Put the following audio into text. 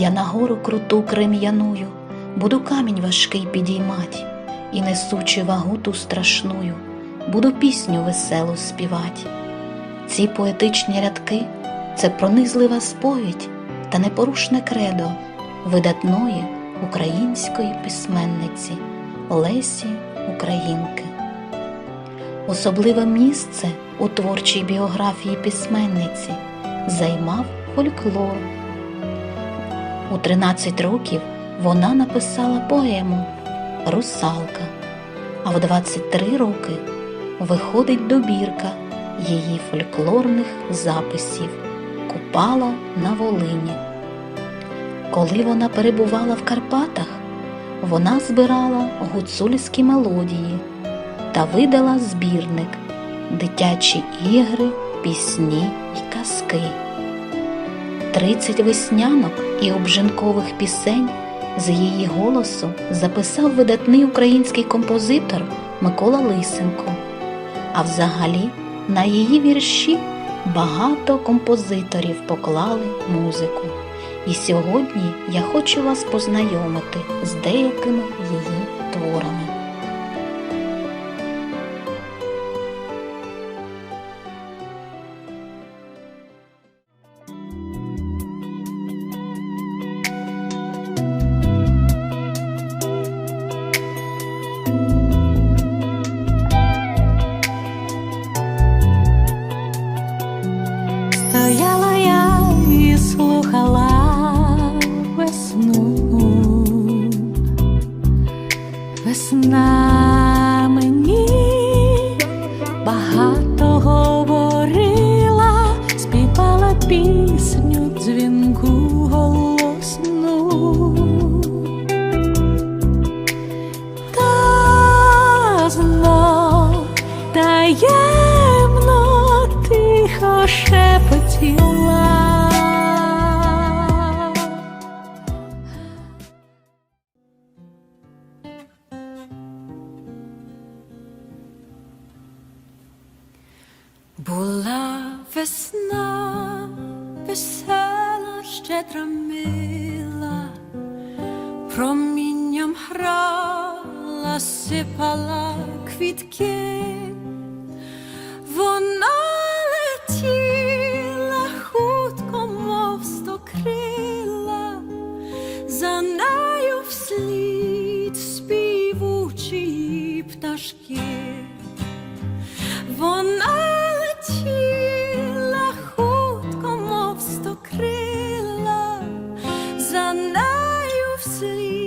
Я на гору круту крем'яную буду камінь важкий підіймать, і несучи вагу ту страшную, буду пісню веселу співать. Ці поетичні рядки це пронизлива сповідь та непорушне кредо видатної української письменниці Лесі Українки. Особливе місце у творчій біографії письменниці займав фольклор. У 13 років вона написала поему Русалка, а в 23 роки виходить добірка її фольклорних записів Купала на Волині. Коли вона перебувала в Карпатах, вона збирала гуцульські мелодії та видала збірник Дитячі ігри, пісні й казки. Тридцять веснянок і обжинкових пісень з її голосу записав видатний український композитор Микола Лисенко. А взагалі на її вірші багато композиторів поклали музику. І сьогодні я хочу вас познайомити з деякими її творами. Мені багато говорила, співала пісню дзвінку Була весна, весела, щедра мила, промінням грала, сипала квітки, вона летіла хутко, мов стокрила, за нею вслід співучі пташки. Хутко, мов стокрила, за нею вслід